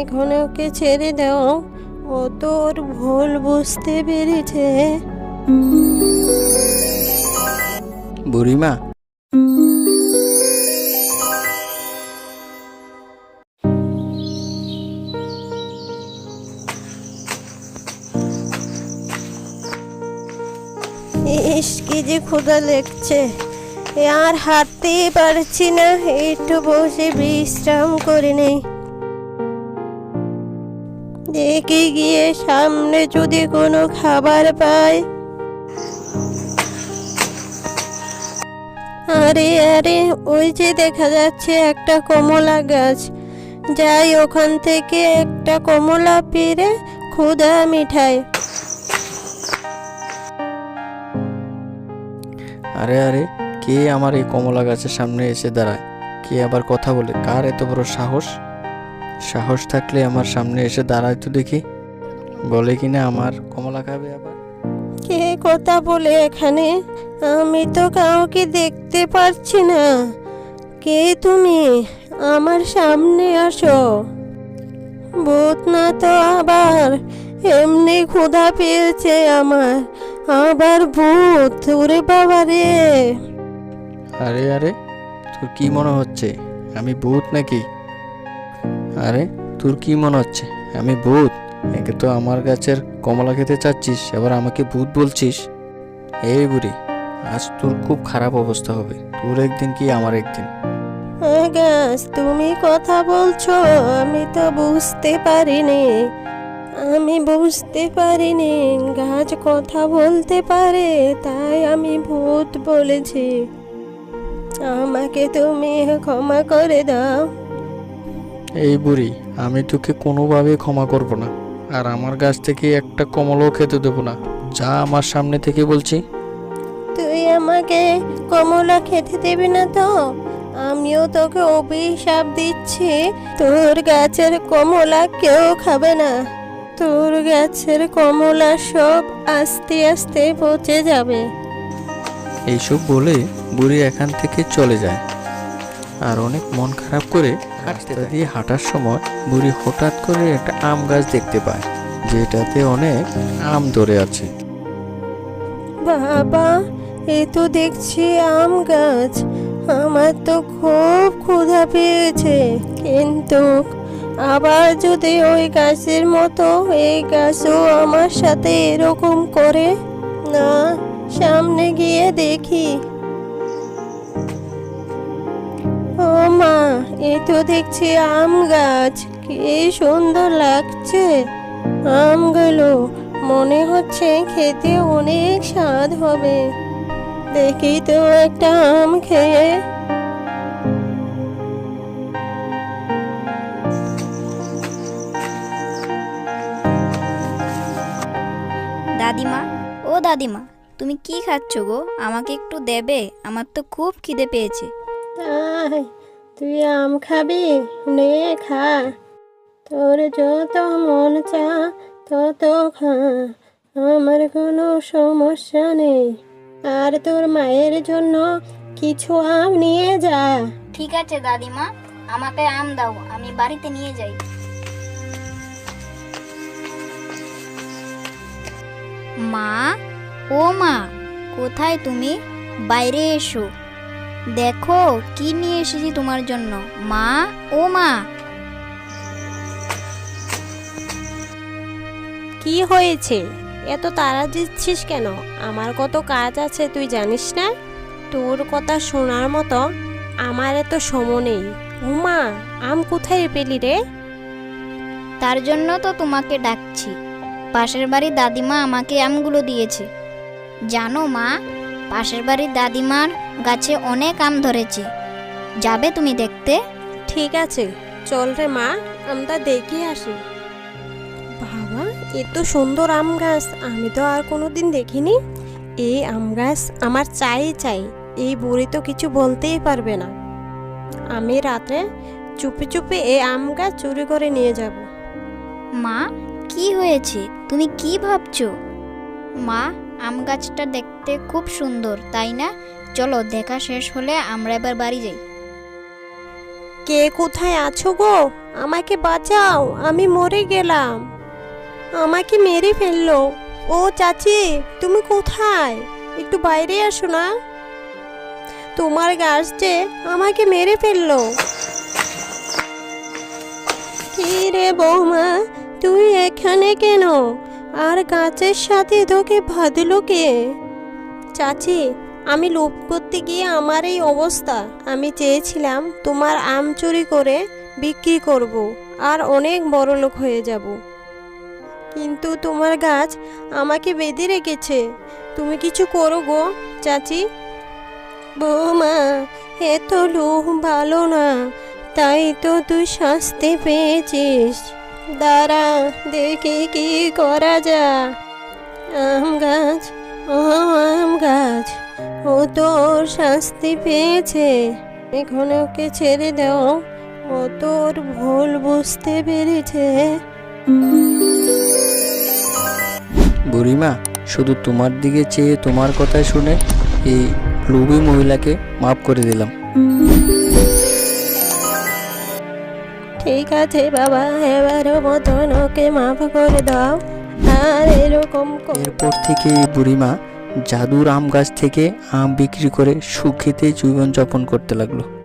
এখন ওকে ছেড়ে দাও ও তোর ভুল বুঝতে পেরেছে। বুড়িমা। ইস কি যে ক্ষুধা লেগছে। আর হাঁটতেই পারছি না একটু বসে বিশ্রাম করে নেই। দেখে গিয়ে সামনে যদি কোনো খাবার পাই। আরে আরে, ওই যে দেখা যাচ্ছে একটা কমলা গাছ। যাই, ওখান থেকে একটা কমলা পেরে ক্ষুধা মিঠাই। আরে আরে, কে আমার এই কমলা গাছের সামনে এসে দাঁড়ায়? কে আবার কথা বলে? কার এত বড় সাহস? সাহস থাকলে আমার সামনে এসে দাঁড়ায় তো দেখি। বলে কিনা আমার কমলা খাবে আবার? কে কথা বলে এখানে? আমি তো কাউকে দেখতে পারছি না। কে তুমি? আমার সামনে আসো। ভূত না তো আবার এমনি ক্ষুধা পেয়েছে আমার। আবার ভূত ওরে বাবা রে। আরে আরে তোর কি মনে হচ্ছে? আমি ভূত নাকি? আরে, তোর কি মনে হচ্ছে? আমি ভূত। একে তো আমার গাছের কমলা খেতে চাচ্ছিস, এবার আমাকে ভূত বলছিস? এই বুড়ি, আজ তোর খুব খারাপ অবস্থা হবে। তোর একদিন কি আমার একদিন? গাছ, তুমি কথা বলছো, আমি তো বুঝতে পারিনি। আমি বুঝতে পারিনি, গাছ কথা বলতে পারে, তাই আমি ভূত বলেছি। আমাকে তুমি ক্ষমা করে দাও। এই বুড়ি আমি তোকে কোনোভাবে ক্ষমা করব না। আর আমার গাছ থেকে একটা কমলও খেতে দেবো না। যা আমার সামনে থেকে বলছি। তুই আমাকে কমলা খেতে দেবে না তো? আমিও তোকে অভিশাপ দিচ্ছি। তোর গাছের কমলা কেউ খাবে না। তোর গাছের কমলা সব আস্তে আস্তে পচে যাবে। এইসব বলে বুড়ি এখান থেকে চলে যায়। আর অনেক মন খারাপ করে রাস্তা দিয়ে হাঁটার সময় বুড়ি হঠাৎ করে একটা আম গাছ দেখতে পায় যেটাতে অনেক আম ধরে আছে। বাবা এ তো দেখছি আম গাছ। আমার তো খুব ক্ষুধা পেয়েছে কিন্তু আবার যদি ওই গাছের মতো এই গাছও আমার সাথে এরকম করে না সামনে গিয়ে দেখি। ও মা এ তো দেখছি আম গাছ। কি সুন্দর লাগছে। আমগুলো মনে হচ্ছে খেতে অনেক স্বাদ হবে। দেখি তো একটা আম খেয়ে। দাদিমা ও দাদিমা তুমি কি খাচ্ছ গো? আমাকে একটু দেবে আমার তো খুব খিদে পেয়েছে। তাই তুই আম খাবি? নে খা। তোর যত মন চা তত খা। আমার কোনো সমস্যা নেই। আর তোর মায়ের জন্য কিছু আম নিয়ে যা। ঠিক আছে দাদিমা আমাকে আম দাও আমি বাড়িতে নিয়ে যাই। মা ও মা কোথায় তুমি? বাইরে এসো। দেখো কি নিয়ে এসেছি তোমার জন্য? মা ও মা। কি হয়েছে? এত তাড়া দিচ্ছিস কেন? আমার কত কাজ আছে তুই জানিস না? তোর কথা শোনার মতো আমার এত সময় নেই। উমা আম কোথায় পেলি রে? তার জন্য তো তোমাকে ডাকছি। পাশের বাড়ির দাদিমা আমাকে আমগুলো দিয়েছে। জানো মা পাশের বাড়ির দাদিমার গাছে অনেক আম ধরেছে। যাবে তুমি দেখতে? ঠিক আছে। চল রে মা আমরা দেখে আসি। বাবা এত সুন্দর আম গাছ। আমি তো আর কোনোদিন দেখিনি। এই আম গাছ আমার চাই চাই। এই বুড়ি তো কিছু বলতেই পারবে না। আমি রাতে চুপি চুপি এই আম গাছ চুরি করে নিয়ে যাব। মা কি হয়েছে? তুমি কি ভাবছ? মা, আম গাছটা দেখতে খুব সুন্দর, তাই না? চলো, দেখা শেষ হলে আমরা এবার বাড়ি যাই। কে কোথায় আছো গো? আমাকে বাঁচাও, আমি মরে গেলাম। আমাকে মেরে ফেলল। ও চাচি, তুমি কোথায়? একটু বাইরে আসো না। তোমার গাছ যে আমাকে মেরে ফেলল। কি রে বৌমা, তুই এখানে কেন? আর গাছের সাথে তোকে বাঁধলো কে চাচি, আমি লোভ করতে গিয়ে আমার এই অবস্থা। আমি চেয়েছিলাম তোমার আম চুরি করে বিক্রি করব আর অনেক বড় লোক হয়ে যাব। কিন্তু তোমার গাছ আমাকে বেঁধে রেখেছে। তুমি কিছু করো গো, চাচি। বৌমা এত লোভ ভালো না, তাই তো তুই শাস্তি পেয়েছিস। দাঁড়া দেখি কি করা যা আম গাছ, ও আম গাছ, ও তোর শাস্তি পেয়েছে। এখন ওকে ছেড়ে দাও, ও তোর ভুল বুঝতে পেরেছে। বুড়িমা, শুধু তোমার দিকে চেয়ে তোমার কথা শুনে এই লোভী মহিলাকে মাফ করে দিলাম। ঠিক আছে বাবা, এবারও মতন ওকে মাফ করে দাও। আর এরকম এরপর থেকে বুড়িমা জাদুর আম গাছ থেকে আম বিক্রি করে সুখেতে জীবনযাপন করতে লাগল।